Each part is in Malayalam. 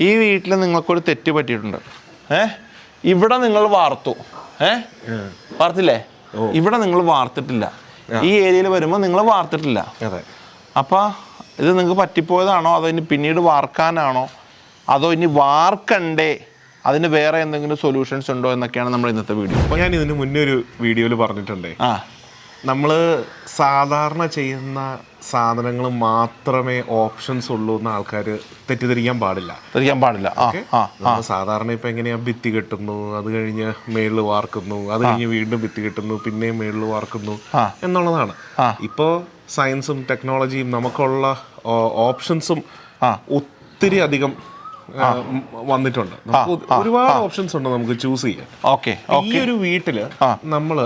ഈ വീട്ടിൽ നിങ്ങൾക്കൊരു തെറ്റ് പറ്റിയിട്ടുണ്ട്. ഏ? ഇവിടെ നിങ്ങൾ വാർത്തു. ഏ? വാർത്തില്ലേ? ഇവിടെ നിങ്ങൾ വാർത്തിട്ടില്ല. ഈ ഏരിയയിൽ വരുമ്പോൾ നിങ്ങൾ വാർത്തിട്ടില്ല. അപ്പോൾ ഇത് നിങ്ങൾക്ക് പറ്റിപ്പോയതാണോ? അതോ ഇനി പിന്നീട് വാർക്കാനാണോ? അതോ ഇനി വാർക്കണ്ടേ? അതിന് വേറെ എന്തെങ്കിലും സൊല്യൂഷൻസ് ഉണ്ടോ എന്നൊക്കെയാണ് നമ്മൾ ഇന്നത്തെ വീഡിയോ. ഞാൻ ഇതിന് മുന്നേ ഒരു വീഡിയോയിൽ പറഞ്ഞിട്ടുണ്ടേ. ആ. നമ്മൾ സാധാരണ ചെയ്യുന്ന സാധനങ്ങൾ മാത്രമേ ഓപ്ഷൻസ് ഉള്ളൂ എന്ന് ആൾക്കാർ തെറ്റിദ്ധരിക്കാൻ പാടില്ല. തിരിക്കാൻ പാടില്ല. സാധാരണ ഇപ്പം എങ്ങനെയാണ് ഭിത്തി കെട്ടുന്നു അത് കഴിഞ്ഞ് മേളിൽ വാർക്കുന്നു അത് കഴിഞ്ഞ് വീണ്ടും ഭിത്തി കെട്ടുന്നു പിന്നെയും മേളിൽ വാർക്കുന്നു. എന്നുള്ളതാണ്. ഇപ്പോൾ ഇപ്പോ സയൻസും ടെക്നോളജിയും നമുക്കുള്ള ഓപ്ഷൻസും. ഒത്തിരി അധികം വന്നിട്ടുണ്ട്. ഒരുപാട് ഓപ്ഷൻസ് ഉണ്ട് നമുക്ക് ചൂസ് ചെയ്യാം ഓക്കെ ഈ ഒരു വീട്ടിൽ നമ്മൾ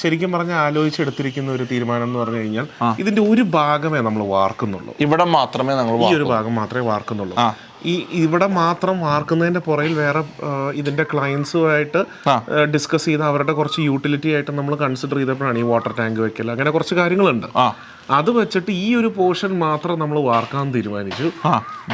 ശരിക്കും പറഞ്ഞ ആലോചിച്ചെടുത്തിരിക്കുന്ന ഒരു തീരുമാനം എന്ന് പറഞ്ഞു കഴിഞ്ഞാൽ ഇതിന്റെ ഒരു ഭാഗമേ നമ്മൾ വാർക്കുന്നുള്ളൂ. ഇവിടെ മാത്രമേ നമ്മൾ ഈ ഒരു ഭാഗം മാത്രമേ വാർക്കുന്നുള്ളൂ. ഈ ഇവിടെ മാത്രം വാർക്കുന്നതിന്റെ പുറയിൽ വേറെ ഇതിന്റെ ക്ലയൻസുമായിട്ട് ഡിസ്കസ് ചെയ്ത് അവരുടെ കുറച്ച് യൂട്ടിലിറ്റി ആയിട്ട് നമ്മൾ കൺസിഡർ ചെയ്തപ്പോഴാണ് ഈ വാട്ടർ ടാങ്ക് വെക്കൽ അങ്ങനെ കുറച്ച് കാര്യങ്ങളുണ്ട്. അത് വെച്ചിട്ട് ഈ ഒരു പോർഷൻ മാത്രം നമ്മൾ വാർക്കാൻ തീരുമാനിച്ചു.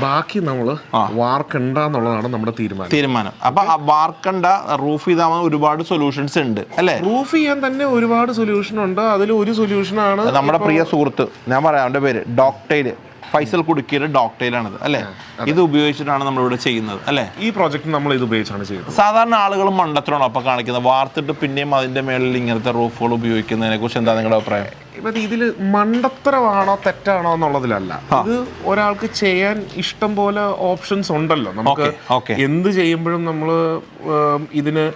ബാക്കി നമ്മൾ വാർക്കണ്ട എന്നുള്ളതാണ് നമ്മുടെ തീരുമാനം. തീരുമാനം. അപ്പൊ വാർക്കണ്ട റൂഫ് ചെയ്താൽ ഒരുപാട് സൊല്യൂഷൻസ് ഉണ്ട് അല്ലെ? റൂഫ് ചെയ്യാൻ തന്നെ ഒരുപാട് സൊല്യൂഷൻ ഉണ്ട്. അതിൽ ഒരു സൊല്യൂഷൻ ആണ് നമ്മുടെ പ്രിയ സുഹൃത്ത് ഞാൻ പറയാം അവന്റെ പേര് ഡോക്ടൈൽ. ഫൈസൽ കുടുക്കിയുടെ ഡോക്ടൈലാണിത് അല്ലേ? ഇത് ഉപയോഗിച്ചിട്ടാണ് നമ്മളിവിടെ ചെയ്യുന്നത് അല്ലേ? ഈ പ്രോജക്റ്റ് നമ്മൾ ഇത് ഉപയോഗിച്ചാണ് ചെയ്യുന്നത്. സാധാരണ ആളുകൾ മണ്ടത്തിലാണോ അപ്പൊ കാണിക്കുന്നത്. വാർത്തിട്ട് പിന്നെയും അതിന്റെ മേളിൽ ഇങ്ങനത്തെ റൂഫുകൾ ഉപയോഗിക്കുന്നതിനെ കുറിച്ച് എന്താ നിങ്ങളുടെ അഭിപ്രായം? ഇപ്പം ഇതിൽ മണ്ടത്തരമാണോ തെറ്റാണോ എന്നുള്ളതിലല്ല. ഇത് ഒരാൾക്ക് ചെയ്യാൻ ഇഷ്ടം പോലെ ഓപ്ഷൻസ് ഉണ്ടല്ലോ. നമുക്ക് എന്ത് ചെയ്യുമ്പോഴും നമ്മൾ ഇതിന്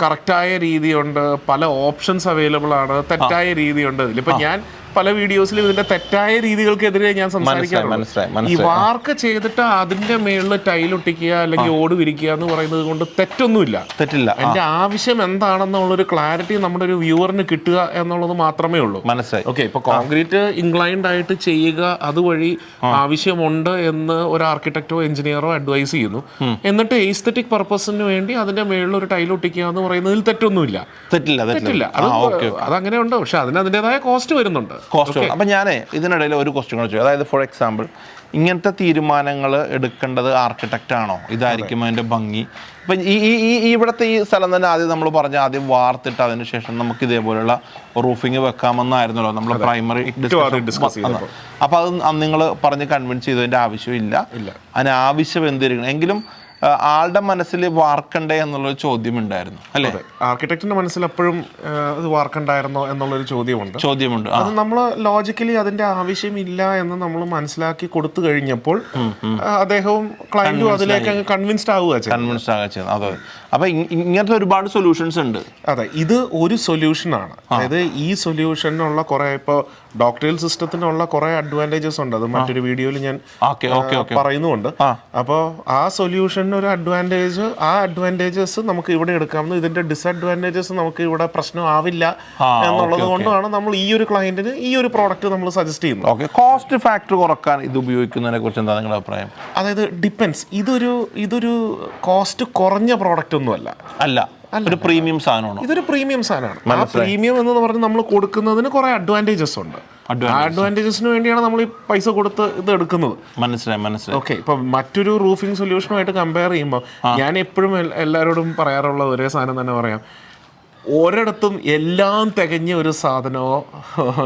കറക്റ്റായ രീതിയുണ്ട് പല ഓപ്ഷൻസ് അവൈലബിൾ ആണ് തെറ്റായ രീതിയുണ്ട്. ഇതിലിപ്പോ ഞാൻ പല വീഡിയോസിലും ഇതിന്റെ തെറ്റായ രീതികൾക്കെതിരെ ഞാൻ സംസാരിക്കാറുണ്ട്. ഈ വാർക്ക് ചെയ്തിട്ട് അതിന്റെ മേളിൽ ടൈൽ ഒട്ടിക്കുക അല്ലെങ്കിൽ ഓട് വിരിക്കുക എന്ന് പറയുന്നത് കൊണ്ട് തെറ്റൊന്നുമില്ല. തെറ്റില്ല അതിന്റെ എന്റെ ആവശ്യം എന്താണെന്നുള്ളൊരു ക്ലാരിറ്റി നമ്മുടെ ഒരു വ്യൂവറിന് കിട്ടുക എന്നുള്ളത് മാത്രമേ ഉള്ളൂ. മനസ്സിലായി. ഓക്കെ ഇപ്പൊ കോൺക്രീറ്റ് ഇൻക്ലൈൻഡ് ആയിട്ട് ചെയ്യുക അതുവഴി ആവശ്യമുണ്ട് എന്ന് ഒരു ആർക്കിടെക്റ്റോ എഞ്ചിനീയറോ അഡ്വൈസ് ചെയ്യുന്നു. എന്നിട്ട് എസ്തറ്റിക് പർപ്പസിന് വേണ്ടി അതിന്റെ മേളിൽ ഒരു ടൈൽ ഒട്ടിക്കുക എന്ന് പറയുന്നതിൽ തെറ്റൊന്നുമില്ല. തെറ്റില്ല തെറ്റില്ല. തെറ്റില്ല. അത് അതങ്ങനെ ഉണ്ട് പക്ഷെ അതിന് അതിന്റെതായ കോസ്റ്റ് വരുന്നുണ്ട്. കോസ്റ്റ് അപ്പൊ ഞാനേ ഇതിനിടയിൽ ഒരു ക്വസ്റ്റ്യൻ ചോദിച്ചു. അതായത് ഫോർ എക്സാമ്പിൾ ഇങ്ങനത്തെ തീരുമാനങ്ങൾ എടുക്കേണ്ടത് ആർക്കിടെക്റ്റ് ആണോ? ഇതായിരിക്കും അതിന്റെ ഭംഗി. ഇപ്പൊ ഈ ഈ ഇവിടുത്തെ ഈ സ്ഥലം തന്നെ ആദ്യം നമ്മൾ പറഞ്ഞ ആദ്യം വാർത്തിട്ട് അതിനുശേഷം നമുക്ക് ഇതേപോലെയുള്ള റൂഫിങ് വെക്കാമെന്നായിരുന്നല്ലോ നമ്മൾ പ്രൈമറി ആദ്യം discuss ചെയ്തപ്പോൾ. അപ്പൊ അത് നിങ്ങൾ പറഞ്ഞ് കൺവിൻസ് ചെയ്തതിന്റെ ആവശ്യമില്ല. ഇല്ല. അതിന് ആവശ്യം എന്തിരിക്കണം? എങ്കിലും ആളുടെ മനസ്സിൽ വാർക്കണ്ടേ എന്നുള്ളൊരു ചോദ്യം ഉണ്ടായിരുന്നു അല്ലേ ആർക്കിടെക്ടിന്റെ മനസ്സിൽ എപ്പോഴും ഇത് വാർക്കണ്ടായിരുന്നോ എന്നുള്ളൊരു ചോദ്യമുണ്ട്. ചോദ്യമുണ്ട്. അത് നമ്മൾ ലോജിക്കലി അതിന്റെ ആവശ്യമില്ല എന്ന് നമ്മൾ മനസ്സിലാക്കി കൊടുത്തു കഴിഞ്ഞപ്പോൾ അദ്ദേഹവും ക്ലയന്റും അതിലേക്ക് അങ്ങ് കൺവിൻസ്ഡ് ആവുക കൺവിൻസ്ഡ് ആകുക ചെയ്യുന്നത് അതെ. അപ്പൊ ഇങ്ങനത്തെ ഒരുപാട് സൊല്യൂഷൻസ് ഉണ്ട്. അതെ. ഇത് ഒരു സൊല്യൂഷൻ ആണ്. അതായത് ഈ സൊല്യൂഷനുള്ള കുറെ ഇപ്പോൾ ഡോക്ടറൽ സിസ്റ്റത്തിനുള്ള കുറെ അഡ്വാന്റേജസ് ഉണ്ട്. അത് മറ്റൊരു വീഡിയോയിൽ ഞാൻ പറയുന്നുണ്ട്. അപ്പോൾ ആ സൊല്യൂഷന് ഒരു അഡ്വാന്റേജ് ആ അഡ്വാന്റേജസ് നമുക്ക് ഇവിടെ എടുക്കാമെന്ന് ഇതിന്റെ ഡിസഡ്വാന്റേജസ് നമുക്ക് ഇവിടെ പ്രശ്നം ആവില്ല എന്നുള്ളത് കൊണ്ടാണ് നമ്മൾ ഈ ഒരു ക്ലയന്റിന് ഈ ഒരു പ്രോഡക്റ്റ് നമ്മൾ സജസ്റ്റ് ചെയ്യുന്നത്. ഓക്കെ കോസ്റ്റ് ഫാക്ടർ കുറയ്ക്കാൻ ഇത് ഉപയോഗിക്കുന്നതിനെ കുറിച്ച് എന്താ നിങ്ങളുടെ അഭിപ്രായം? അതായത് ഡിപ്പെൻസ് ഇതൊരു ഇതൊരു കോസ്റ്റ് കുറഞ്ഞ പ്രോഡക്റ്റ് ഒന്നുമല്ല. അല്ല. ഒരു പ്രീമിയം സാധനമാണ്? ഇതൊരു പ്രീമിയം സാധനമാണ്. ആ പ്രീമിയം എന്ന് പറഞ്ഞ് നമ്മൾ കൊടുക്കുന്നതിന് കുറെ അഡ്വാന്റേജസ് ഉണ്ട്. അഡ്വാന്റേജസിന് വേണ്ടിയാണ് നമ്മൾ ഈ പൈസ കൊടുത്ത് ഇത് എടുക്കുന്നത്. മനസ്സിലായി മനസ്സിലായി. ഓക്കെ ഇപ്പൊ മറ്റൊരു റൂഫിംഗ് സൊല്യൂഷനുമായിട്ട് കമ്പയർ ചെയ്യുമ്പോൾ ഞാൻ എപ്പോഴും എല്ലാവരോടും പറയാറുള്ള ഒരേ സാധനം തന്നെ പറയാം. ഒരിടത്തും എല്ലാം തികഞ്ഞ ഒരു സാധനമോ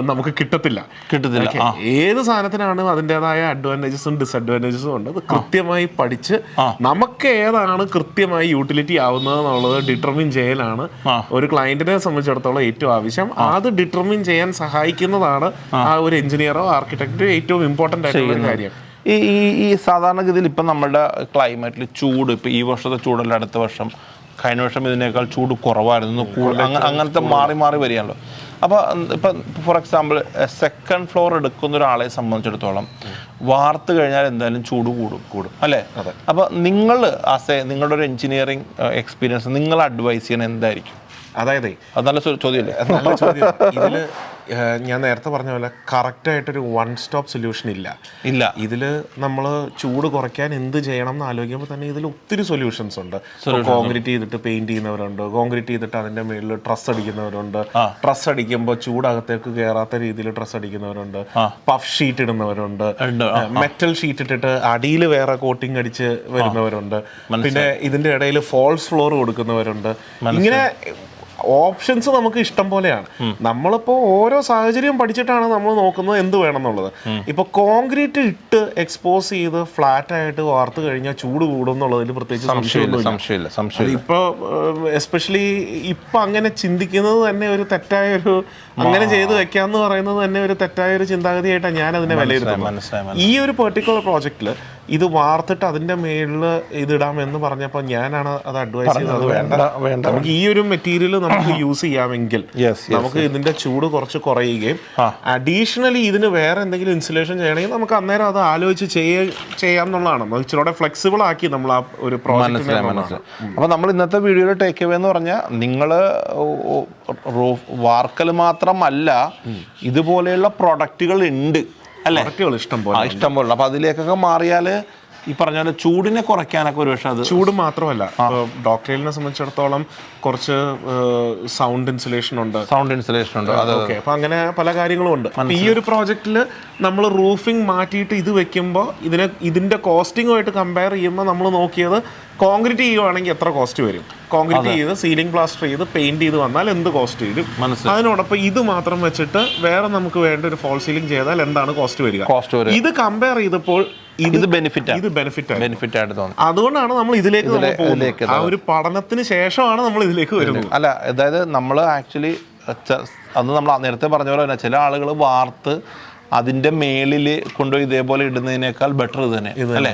നമുക്ക് കിട്ടത്തില്ല. കിട്ടത്തില്ല. ഏത് സാധനത്തിനാണ് അതിന്റെതായ അഡ്വാന്റേജസും ഡിസഡ്വാന്റേജസും ഉണ്ട്. അത് കൃത്യമായി പഠിച്ച് നമുക്ക് ഏതാണ് കൃത്യമായി യൂട്ടിലിറ്റി ആവുന്നത് എന്നുള്ളത് ഡിറ്റർമിൻ ചെയ്യലാണ് ഒരു ക്ലയന്റിനെ സംബന്ധിച്ചിടത്തോളം ഏറ്റവും ആവശ്യം. അത് ഡിറ്റർമിൻ ചെയ്യാൻ സഹായിക്കുന്നതാണ് ആ. ഒരു എഞ്ചിനീയറോ ആർക്കിടെക്റ്റോ ഏറ്റവും ഇമ്പോർട്ടന്റ് ആയിട്ടുള്ള കാര്യം. ഈ ഈ ഈ സാധാരണഗതിയിൽ ഇപ്പം നമ്മുടെ ക്ലൈമറ്റിൽ ചൂട് ഇപ്പം ഈ വർഷത്തെ ചൂടല്ല അടുത്ത വർഷം കഴിഞ്ഞ വർഷം ഇതിനേക്കാൾ ചൂട് കുറവായിരുന്നു. കൂടുതൽ അങ്ങ- അങ്ങനത്തെ മാറി മാറി വരികയാണല്ലോ. അപ്പോൾ ഇപ്പം ഫോർ എക്സാമ്പിൾ സെക്കൻഡ് ഫ്ലോർ എടുക്കുന്ന ഒരാളെ സംബന്ധിച്ചിടത്തോളം വാർത്ത് കഴിഞ്ഞാൽ എന്തായാലും ചൂട് കൂടും കൂടും അല്ലേ? അപ്പോൾ നിങ്ങൾ ആസ് എ നിങ്ങളുടെ ഒരു എഞ്ചിനീയറിംഗ് എക്സ്പീരിയൻസ് നിങ്ങൾ അഡ്വൈസ് ചെയ്യണത് എന്തായിരിക്കും? അതായത് അത് നല്ല ചോദ്യമല്ലേ? നല്ല ചോദ്യം. ഇതിൽ ഏഹ്, ഞാൻ നേരത്തെ പറഞ്ഞ പോലെ കറക്റ്റായിട്ടൊരു വൺ സ്റ്റോപ്പ് സൊല്യൂഷൻ ഇല്ല. ഇല്ല. ഇതിൽ നമ്മൾ ചൂട് കുറയ്ക്കാൻ എന്ത് ചെയ്യണം എന്ന് ആലോചിക്കുമ്പോൾ തന്നെ ഇതിൽ ഒത്തിരി സൊല്യൂഷൻസ് ഉണ്ട്. കോൺക്രീറ്റ് ചെയ്തിട്ട് പെയിന്റ് ചെയ്യുന്നവരുണ്ട് കോൺക്രീറ്റ് ചെയ്തിട്ട് അതിന്റെ മേളിൽ ട്രസ് അടിക്കുന്നവരുണ്ട് ട്രസ് അടിക്കുമ്പോൾ ചൂടകത്തേക്ക് കയറാത്ത രീതിയിൽ ട്രസ് അടിക്കുന്നവരുണ്ട് പഫ് ഷീറ്റ് ഇടുന്നവരുണ്ട് മെറ്റൽ ഷീറ്റ് ഇട്ടിട്ട് അടിയിൽ വേറെ കോട്ടിംഗ് അടിച്ച് വരുന്നവരുണ്ട്. പിന്നെ ഇതിന്റെ ഇടയിൽ ഫോൾസ് ഫ്ലോർ കൊടുക്കുന്നവരുണ്ട്. ഇങ്ങനെ ഓപ്ഷൻസ് നമുക്ക് ഇഷ്ടം പോലെയാണ്. നമ്മളിപ്പോ ഓരോ സാഹചര്യം പഠിച്ചിട്ടാണ് നമ്മൾ നോക്കുന്നത് എന്ത് വേണം എന്നുള്ളത് ഇപ്പൊ കോൺക്രീറ്റ് ഇട്ട് എക്സ്പോസ് ചെയ്ത് ഫ്ലാറ്റ് ആയിട്ട് വാർത്ത് കഴിഞ്ഞാൽ ചൂട് കൂടും എന്നുള്ളതിൽ പ്രത്യേകിച്ച് സംശയമില്ല സംശയമൊന്നുമില്ല. സംശയമില്ല സംശയം ഇപ്പൊ എസ്പെഷ്യലി ഇപ്പൊ അങ്ങനെ ചിന്തിക്കുന്നത് തന്നെ ഒരു തെറ്റായ ഒരു അങ്ങനെ ചെയ്ത് വെക്കാന്ന് പറയുന്നത് തന്നെ ഒരു തെറ്റായ ഒരു ചിന്താഗതിയായിട്ടാണ് ഞാൻ അതിനെ വിലയിരുത്തുന്നത്. ഈ ഒരു പെർട്ടിക്കുലർ പ്രോജക്റ്റിൽ ഇത് വാർത്തിട്ട് അതിന്റെ മേളിൽ ഇതിടാം എന്ന് പറഞ്ഞപ്പോൾ ഞാനാണ് അത് അഡ്വൈസ് ചെയ്തത്. വേണ്ട. വേണ്ട നമുക്ക് ഈ ഒരു മെറ്റീരിയൽ നമുക്ക് യൂസ് ചെയ്യാമെങ്കിൽ നമുക്ക് ഇതിന്റെ ചൂട് കുറച്ച് കുറയുകയും അഡീഷണലി ഇതിന് വേറെ എന്തെങ്കിലും ഇൻസുലേഷൻ ചെയ്യണമെങ്കിൽ നമുക്ക് അന്നേരം അത് ആലോചിച്ച് ചെയ്യാം എന്നുള്ളതാണ് ഇച്ചിരി ഫ്ലെക്സിബിൾ ആക്കി നമ്മൾ ആ ഒരു മനസ്സിലായി പ്രോജക്റ്റ് മനസ്സിലായി. അപ്പൊ നമ്മൾ ഇന്നത്തെ വീഡിയോയുടെ ടേക്ക് അവേ എന്ന് പറഞ്ഞാൽ നിങ്ങൾ വാർക്കൽ മാത്രമല്ല ഇതുപോലെയുള്ള പ്രൊഡക്റ്റുകൾ ഉണ്ട്. അല്ലേ? ഇഷ്ടം പോലെ ഇഷ്ടം പോലെ അപ്പൊ അതിലേക്കൊക്കെ മാറിയാൽ ഈ പറഞ്ഞ പോലെ ചൂടിനെ കുറയ്ക്കാനൊക്കെ ഒരു പക്ഷേ അത് ചൂട് മാത്രമല്ല. ഡോക്ടറിനെ സംബന്ധിച്ചിടത്തോളം കുറച്ച് സൗണ്ട് ഇൻസുലേഷൻ ഉണ്ട്. സൗണ്ട് ഇൻസുലേഷൻ ഉണ്ട്. ഓക്കെ. അപ്പൊ അങ്ങനെ പല കാര്യങ്ങളും ഉണ്ട്. ഈ ഒരു പ്രോജക്റ്റിൽ നമ്മൾ റൂഫിംഗ് മാറ്റിയിട്ട് ഇത് വെക്കുമ്പോൾ ഇതിനെ ഇതിന്റെ കോസ്റ്റിംഗുമായിട്ട് കമ്പയർ ചെയ്യുമ്പോൾ നമ്മൾ നോക്കിയത് കോൺക്രീറ്റ് ചെയ്യുവാണെങ്കിൽ എത്ര കോസ്റ്റ് വരും? കോൺക്രീറ്റ് ചെയ്ത് സീലിംഗ് പ്ലാസ്റ്റർ ചെയ്ത് പെയിന്റ് ചെയ്ത് വന്നാൽ എന്ത് കോസ്റ്റ് വരും? അതിനോടൊപ്പം ഇത് മാത്രം വെച്ചിട്ട് വേറെ നമുക്ക് വേണ്ട ഒരു ഫോൾ സീലിംഗ് ചെയ്താൽ എന്താണ് കോസ്റ്റ് വരിക? കോസ്റ്റ് വരും ഇത് കമ്പയർ ചെയ്തപ്പോൾ ഇത് ബെനിഫിറ്റ് ഇത് ബെനിഫിറ്റ് ബെനിഫിറ്റ് ആയിട്ട് തോന്നുന്നു അതുകൊണ്ടാണ് നമ്മൾ ഇതിലേക്ക് നമ്മൾ പോകുന്നത്. ആ ഒരു പഠനത്തിന് ശേഷമാണ് നമ്മൾ ഇതിലേക്ക് വരുന്നത്. അല്ല അതായത് നമ്മൾ ആക്ച്വലി അത് നമ്മൾ നേരത്തെ പറഞ്ഞ പോലെ തന്നെ ചില ആളുകൾ വാർത്ത് അതിന്റെ മേളിൽ കൊണ്ടുപോയി ഇതേപോലെ ഇടുന്നതിനേക്കാൾ ബെറ്റർ ഇത് തന്നെ അല്ലേ?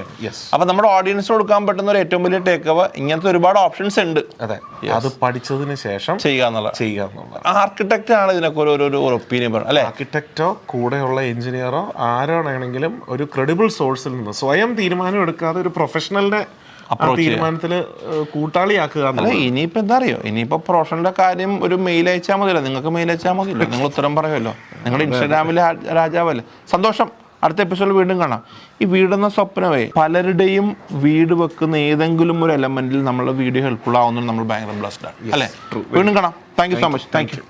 അപ്പൊ നമ്മുടെ ഓഡിയൻസിന് കൊടുക്കാൻ പറ്റുന്ന ഒരു ഏറ്റവും വലിയ ടേക്ക് അവ ഇങ്ങനത്തെ ഒരുപാട് ഓപ്ഷൻസ് ഉണ്ട്. അതെ അത് പഠിച്ചതിന് ശേഷം ചെയ്യുക എന്നുള്ള ചെയ്യുക എന്നുള്ളത്. ആർക്കിടെക്റ്റ് ആണ് ഇതിനൊക്കെ ഒരു ഒപ്പീനിയൻ പറയുന്നത് അല്ലെ? ആർക്കിടെക്റ്റോ കൂടെയുള്ള എഞ്ചിനീയറോ ആരാണെങ്കിലും ഒരു ക്രെഡിബിൾ സോഴ്സിൽ നിന്ന് സ്വയം തീരുമാനം എടുക്കാതെ ഒരു പ്രൊഫഷണലിനെ തീരുമാനത്തിൽ കൂട്ടാളിയാക്കുക അല്ല ഇനിയിപ്പോ എന്താ അറിയോ? ഇനിയിപ്പോ പ്രൊഫഷണലിന്റെ കാര്യം ഒരു മെയിൽ അയച്ചാൽ മതിയല്ലോ. നിങ്ങൾക്ക് മെയിൽ അയച്ചാൽ മതിയല്ലോ. നിങ്ങൾ ഉത്തരം പറയുമല്ലോ. നിങ്ങൾ ഇൻസ്റ്റാഗ്രാമിലെ രാജാവല്ലേ? സന്തോഷം. അടുത്ത എപ്പിസോഡിൽ വീണ്ടും കാണാം. ഈ വീടെന്ന സ്വപ്നമേ പലരുടെയും വീട് വെക്കുന്ന ഏതെങ്കിലും ഒരു എലമെന്റിൽ നമ്മളെ വീഡിയോ ഹെൽപ്ഫുൾ ആവുന്നു നമ്മൾ ഭയങ്കര ബ്ലസ്ഡ് ആണ്. അല്ലേ? വീണ്ടും കാണാം. Thank you so much thank you